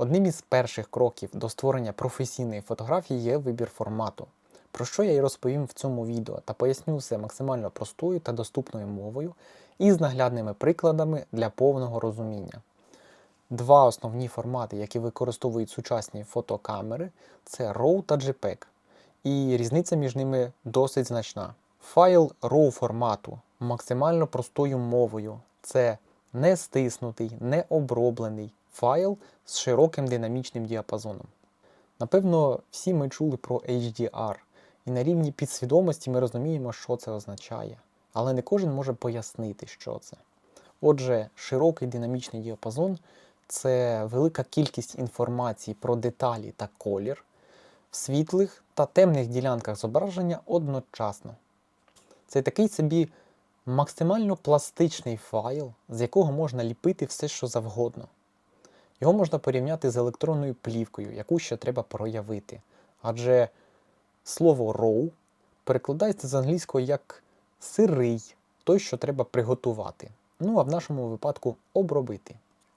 Одним із перших кроків до створення професійної фотографії є вибір формату, про що я й розповім в цьому відео та поясню все максимально простою та доступною мовою і з наглядними прикладами для повного розуміння. Два основні формати, які використовують сучасні фотокамери, це RAW та JPEG. І різниця між ними досить значна. Файл RAW формату максимально простою мовою. Це не стиснутий, не оброблений файл з широким динамічним діапазоном. Напевно, всі ми чули про HDR, і на рівні підсвідомості ми розуміємо, що це означає. Але не кожен може пояснити, що це. Отже, широкий динамічний діапазон це велика кількість інформації про деталі та колір в світлих та темних ділянках зображення одночасно. Це такий собі максимально пластичний файл, з якого можна ліпити все, що завгодно. Його можна порівняти з електронною плівкою, яку ще треба проявити. Адже слово RAW перекладається з англійського як сирий, той, що треба приготувати. Ну а в нашому випадку обробити.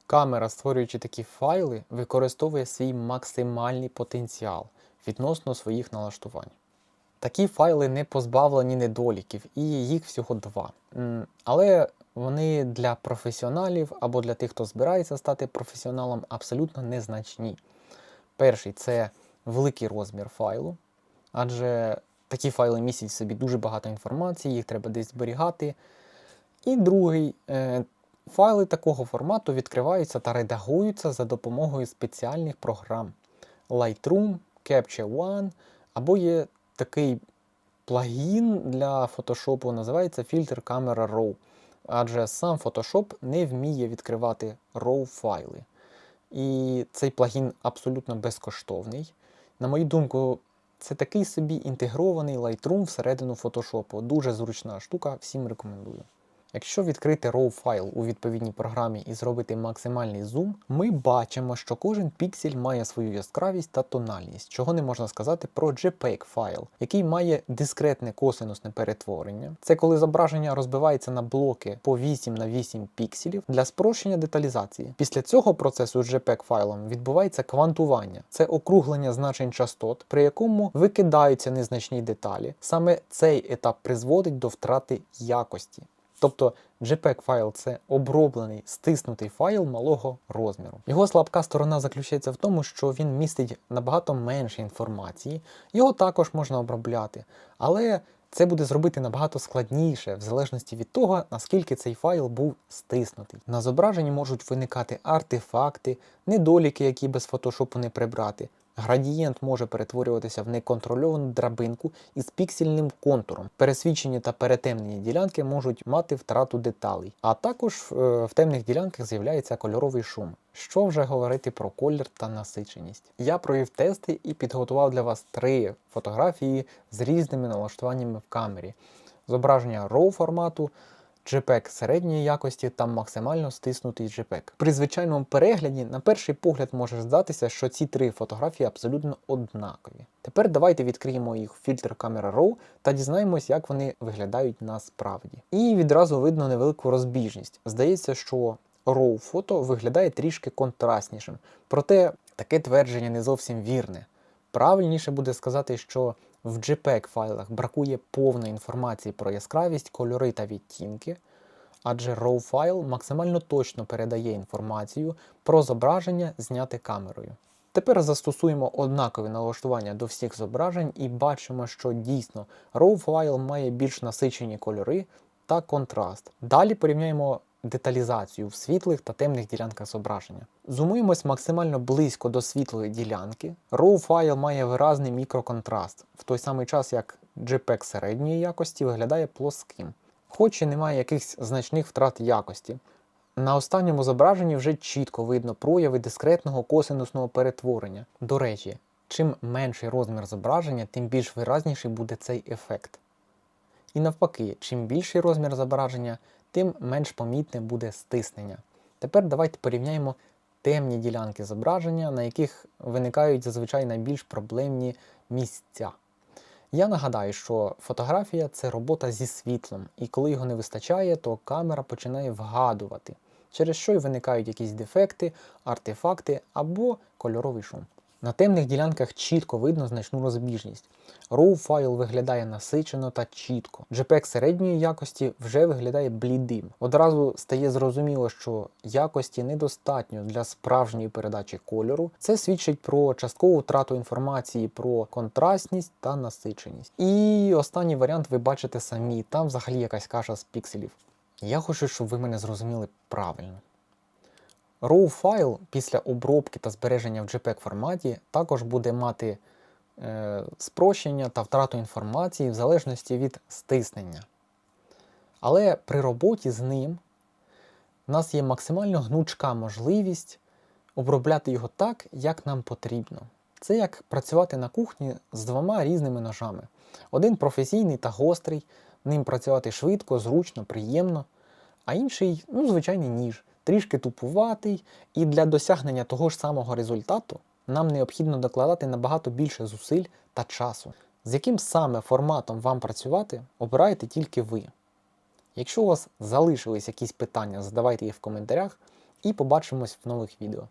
Камера, створюючи такі файли, використовує свій максимальний потенціал відносно своїх налаштувань. Такі файли не позбавлені недоліків, і їх всього два. Але вони для професіоналів або для тих, хто збирається стати професіоналом, абсолютно незначні. Перший це великий розмір файлу, адже такі файли містять в собі дуже багато інформації, їх треба десь зберігати. І другий е, файли такого формату відкриваються та редагуються за допомогою спеціальних програм Lightroom, Capture One, або є такий плагін для Photoshop, називається фільтр Camera RAW. Адже сам Photoshop не вміє відкривати RAW файли. І цей плагін абсолютно безкоштовний. На мою думку, це такий собі інтегрований Lightroom всередину Photoshop. Дуже зручна штука, всім рекомендую. Якщо відкрити RAW файл у відповідній програмі і зробити максимальний зум, ми бачимо, що кожен піксель має свою яскравість та тональність, чого не можна сказати про JPEG файл, який має дискретне косинусне перетворення. Це коли зображення розбивається на блоки по 8 на 8 пікселів для спрощення деталізації. Після цього процесу з JPEG файлом відбувається квантування. Це округлення значень частот, при якому викидаються незначні деталі. Саме цей етап призводить до втрати якості. Тобто JPEG файл це оброблений стиснутий файл малого розміру. Його слабка сторона заключається в тому, що він містить набагато менше інформації, його також можна обробляти, але це буде зробити набагато складніше, в залежності від того, наскільки цей файл був стиснутий. На зображенні можуть виникати артефакти, недоліки, які без фотошопу не прибрати. Градієнт може перетворюватися в неконтрольовану драбинку із піксельним контуром. Пересвічені та перетемнені ділянки можуть мати втрату деталей, а також е, в темних ділянках з'являється кольоровий шум. Що вже говорити про колір та насиченість. Я провів тести і підготував для вас три фотографії з різними налаштуваннями в камері: зображення RAW формату. JPEG середньої якості та максимально стиснутий JPEG. При звичайному перегляді, на перший погляд може здатися, що ці три фотографії абсолютно однакові. Тепер давайте відкриємо їх в фільтр Camera Raw та дізнаємось, як вони виглядають насправді. І відразу видно невелику розбіжність. Здається, що RAW фото виглядає трішки контрастнішим. Проте таке твердження не зовсім вірне. Правильніше буде сказати, що в JPEG файлах бракує повної інформації про яскравість, кольори та відтінки, адже RAW файл максимально точно передає інформацію про зображення, зняте камерою. Тепер застосуємо однакові налаштування до всіх зображень і бачимо, що дійсно RAW файл має більш насичені кольори та контраст. Далі порівняємо деталізацію в світлих та темних ділянках зображення. Зумуємось максимально близько до світлої ділянки. RAW файл має виразний мікроконтраст, в той самий час як JPEG середньої якості виглядає плоским, хоч і немає якихось значних втрат якості. На останньому зображенні вже чітко видно прояви дискретного косинусного перетворення. До речі, чим менший розмір зображення, тим більш виразніший буде цей ефект. І навпаки, чим більший розмір зображення, тим менш помітне буде стиснення. Тепер давайте порівняємо темні ділянки зображення, на яких виникають зазвичай найбільш проблемні місця. Я нагадаю, що фотографія це робота зі світлом, і коли його не вистачає, то камера починає вгадувати, через що й виникають якісь дефекти, артефакти або кольоровий шум. На темних ділянках чітко видно значну розбіжність. RAW файл виглядає насичено та чітко. JPEG середньої якості вже виглядає блідим. Одразу стає зрозуміло, що якості недостатньо для справжньої передачі кольору. Це свідчить про часткову втрату інформації про контрастність та насиченість. І останній варіант ви бачите самі. Там взагалі якась каша з пікселів. Я хочу, щоб ви мене зрозуміли правильно. RAW файл після обробки та збереження в JPEG форматі також буде мати е, спрощення та втрату інформації в залежності від стиснення. Але при роботі з ним в нас є максимально гнучка можливість обробляти його так, як нам потрібно. Це як працювати на кухні з двома різними ножами. Один професійний та гострий, ним працювати швидко, зручно, приємно, а інший, ну, звичайний ніж, трішки тупуватий, і для досягнення того ж самого результату нам необхідно докладати набагато більше зусиль та часу. З яким саме форматом вам працювати, обираєте тільки ви. Якщо у вас залишились якісь питання, задавайте їх в коментарях і побачимось в нових відео.